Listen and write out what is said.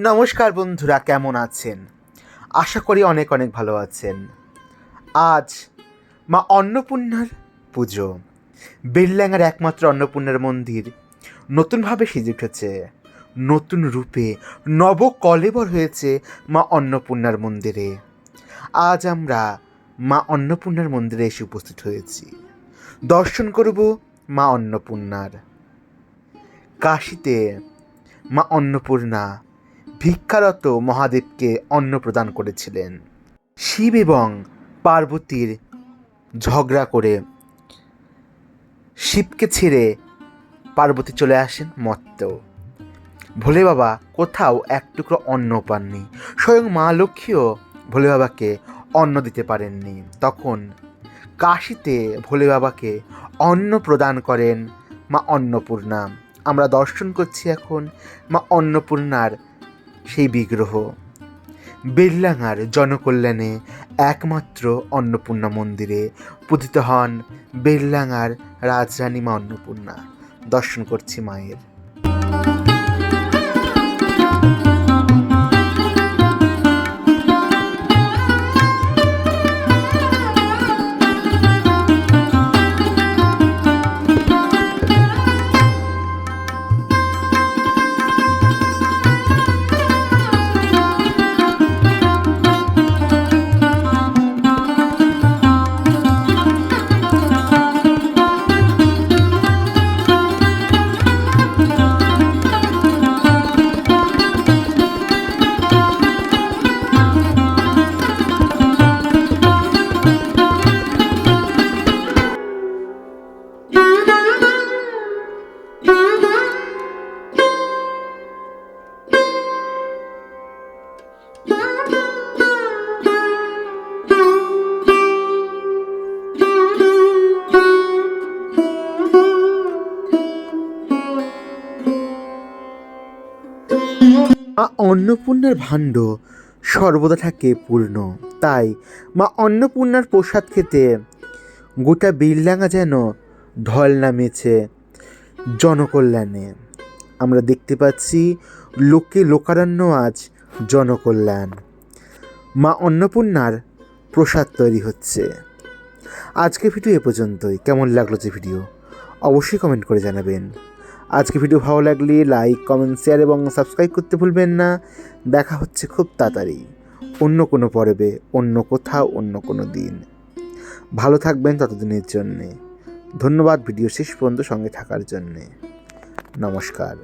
নমস্কার বন্ধুরা, কেমন আছেন? আশা করি অনেক অনেক ভালো আছেন। আজ মা অন্নপূর্ণার পুজো। বেলডাঙ্গার একমাত্র অন্নপূর্ণার মন্দির নতুনভাবে সেজে উঠেছে। নতুন রূপে নব কলেবর হয়েছে মা অন্নপূর্ণার মন্দিরে। আজ আমরা মা অন্নপূর্ণার মন্দিরে এসে উপস্থিত হয়েছি। দর্শন করব মা অন্নপূর্ণার। কাশিতে মা অন্নপূর্ণা ভিক্ষারত মহাদেবকে অন্ন প্রদান করেছিলেন। শিব এবং পার্বতীর ঝগড়া করে শিবকে ছেড়ে পার্বতী চলে আসেন মত্ত। ভোলে বাবা কোথাও এক টুকরো অন্ন পাননি, স্বয়ং মা লক্ষ্মীও ভোলে বাবাকে অন্ন দিতে পারেননি। তখন কাশিতে ভোলে বাবাকে অন্ন প্রদান করেন মা অন্নপূর্ণা। আমরা দর্শন করছি এখন মা অন্নপূর্ণার সেই বিগ্রহ। বেল্লাঙার জনকল্যাণে একমাত্র অন্নপূর্ণা মন্দিরে পূজিত হন বেল্লাঙার রাজরানী মা অন্নপূর্ণা। দর্শন করছি মায়ের। মা অন্নপূর্ণার ভাণ্ড সর্বদা থাকে পূর্ণ। তাই মা অন্নপূর্ণার প্রসাদ খেতে গোটা বিল্ডাঙ্গা যেন ঢল নামেছে জনকল্যাণে। আমরা দেখতে পাচ্ছি লোকে লোকারণ্য আজ জনকল্যাণ। মা অন্নপূর্ণার প্রসাদ তৈরি হচ্ছে। আজকে ভিডিও এ পর্যন্তই। কেমন লাগল যে ভিডিও? অবশ্যই কমেন্ট করে জানাবেন। আজকে ভিডিও ভালো লাগলে লাইক, কমেন্ট শেয়ার এবং সাবস্ক্রাইব করতে ভুলবেন না। দেখা হচ্ছে খুব তাড়াতাড়ি অন্য কোনো পর্বে, অন্য কোথাও, অন্য কোনো দিন। ভালো থাকবেন ততদিনের জন্যে। ধন্যবাদ ভিডিও শেষ পর্যন্ত সঙ্গে থাকার জন্যে। নমস্কার।